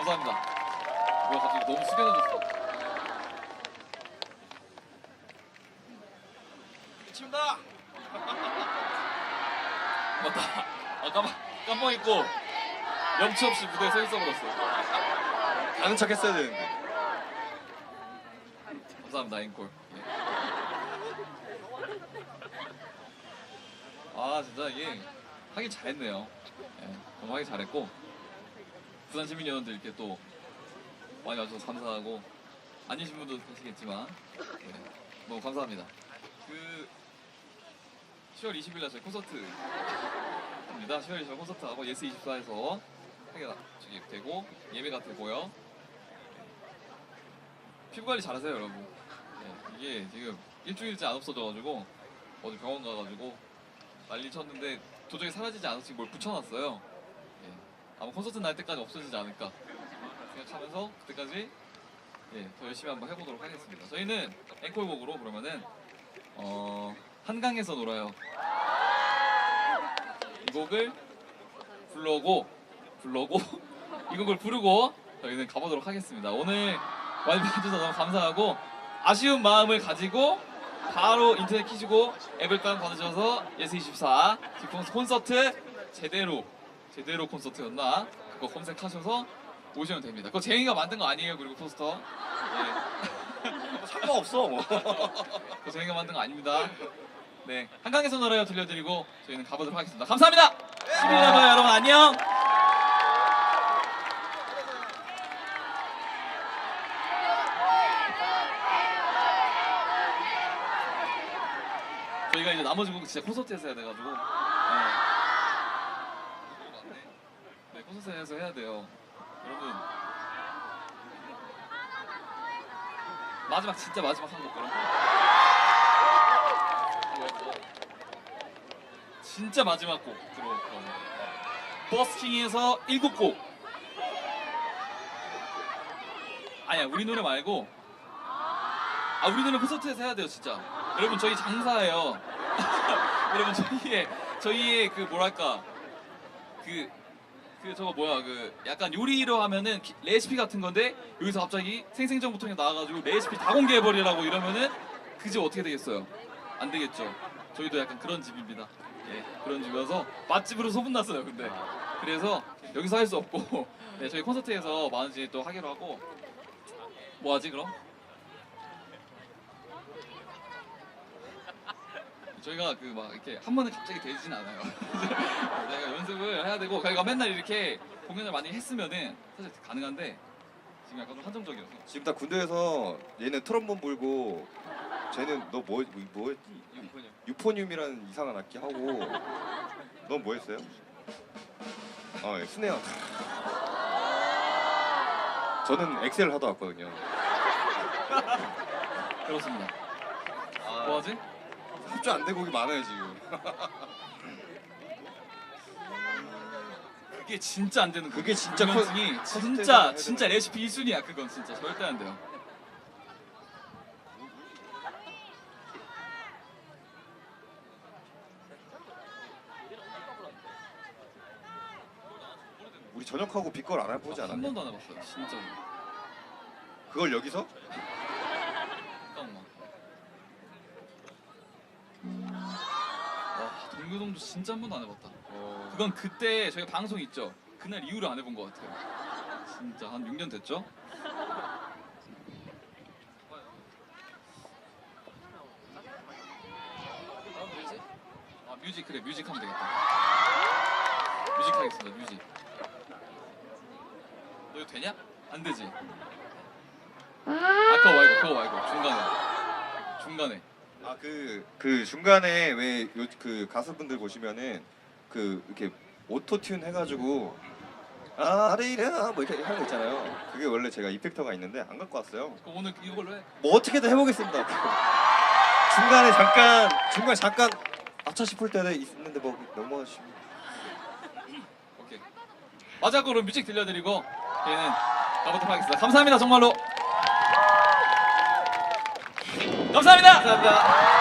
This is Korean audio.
감사합니다. 뭐야 갑자기 너무 숙연해졌어. 미칩니다. 맞다. 아 깜빡 깜빡 잊고 염치 없이 무대에 서 있어 버렸어. 아는 척 했어야 되는데. 감사합니다 앵콜. 예. 아 진짜 이게 하긴 잘했네요. 예, 너무 하기 잘했고 부산 시민 여러분들 이렇게 또 많이 와주셔서 감사하고 아니신 분도 계시겠지만 예, 너무 감사합니다. 그 10월 20일 날 저희 콘서트 합니다. 10월 20일 콘서트 하고 예스 24에서 하게 저기 되고 예배가 되고요. 피부 관리 잘하세요 여러분. 예, 이게 지금 일주일째 안 없어져가지고 어제 병원 가가지고 난리 쳤는데 도저히 사라지지 않아서 뭘 붙여놨어요. 예, 아마 콘서트 날 때까지 없어지지 않을까 생각하면서 그때까지 예, 더 열심히 한번 해보도록 하겠습니다. 저희는 앵콜곡으로 그러면은 어, 한강에서 놀아요. 이 곡을 불러고 불러고 이 곡을 부르고 저희는 가보도록 하겠습니다. 오늘 많이 봐주셔서 너무 감사하고 아쉬운 마음을 가지고 바로 인터넷 키시고 앱을 다운 받으셔서 예스24 기폰 콘서트 제대로 제대로 콘서트였나 그거 검색하셔서 오시면 됩니다. 그거 제이가 만든 거 아니에요. 그리고 포스터 예. 상관없어. 뭐. 그거 제이가 만든 거 아닙니다. 네 한강에서 놀아요 들려드리고 저희는 가보도록 하겠습니다. 감사합니다. 11년 봐요 여러분 안녕. 저희가 이제 나머지 곡 진짜 콘서트에서 해야 돼가지고 네. 네 콘서트에서 해야 돼요. 여러분. 마지막 진짜 마지막 한 곡 그럼 진짜 마지막 곡 거예요 버스킹에서 일곱 곡. 아니야 우리 노래 말고. 아 우리 노래 콘서트에서 해야 돼요 진짜. 여러분 저희 장사예요. 여러분 저희의 저희의 그 뭐랄까. 그 그 저거 뭐야 그 약간 요리로 하면은 기- 레시피 같은 건데 여기서 갑자기 생생정보통에 나와가지고 레시피 다 공개해버리라고 이러면은 그 집 어떻게 되겠어요? 안 되겠죠. 저희도 약간 그런 집입니다. 예, 그런 집이어서 맛집으로 소문났어요. 근데 그래서 여기서 할 수 없고 네, 저희 콘서트에서 많은지 또 하기로 하고 뭐 하지 그럼? 저희가 그 막 이렇게 한 번에 갑자기 되진 않아요. 저희가 연습을 해야 되고 저희가 맨날 이렇게 공연을 많이 했으면은 사실 가능한데 지금 약간 좀 한정적이어서 지금 다 군대에서 얘는 트럼본 불고 쟤는 너 뭐 뭐였지? 유포냐? 유포늄이라는 이상한 악기 하고 넌 뭐 했어요? 어, 예, 스네어. 저는 엑셀 하다 왔거든요. 그렇습니다. 아, 뭐 하지? 합주 안 되고 이 많아요 지금. 그게 진짜 안 되는 거. 그게 진짜 콘- 공연중이 콘서트에서 진짜 진짜 레시피 1순위야 그건 진짜 절대 안 돼요. 우리 전역하고 빅걸 안 해보지 한 않았냐? 번도 안 해봤어요 진짜 로. 그걸 여기서? 와 동교동도 진짜 한 번도 안 해봤다. 어, 그건 그때 저희 방송 있죠. 그날 이후로 안 해본 것 같아요. 진짜 한 6년 됐죠? 아 뮤직 그래 뮤직 하면 되겠다. 뮤직 하겠습니다 뮤직. 너 이거 되냐? 안 되지. 아 그거 말고 그거 말고 중간에 중간에 아그 그 중간에 왜 그 가수분들 보시면은 그 이렇게 오토 튠 해가지고 아리라 뭐 이렇게 하는 거 있잖아요. 그게 원래 제가 이펙터가 있는데 안 갖고 왔어요. 그럼 오늘 이걸로 해. 뭐 어떻게든 해보겠습니다. 중간에 잠깐 중간 에 잠깐 아차 싶을 때는 있는데 뭐 넘어가시면 오케이. 마지막으로 뮤직 들려드리고 저희는 가보도록 하겠습니다. 감사합니다 정말로. 감사합니다. 감사합니다.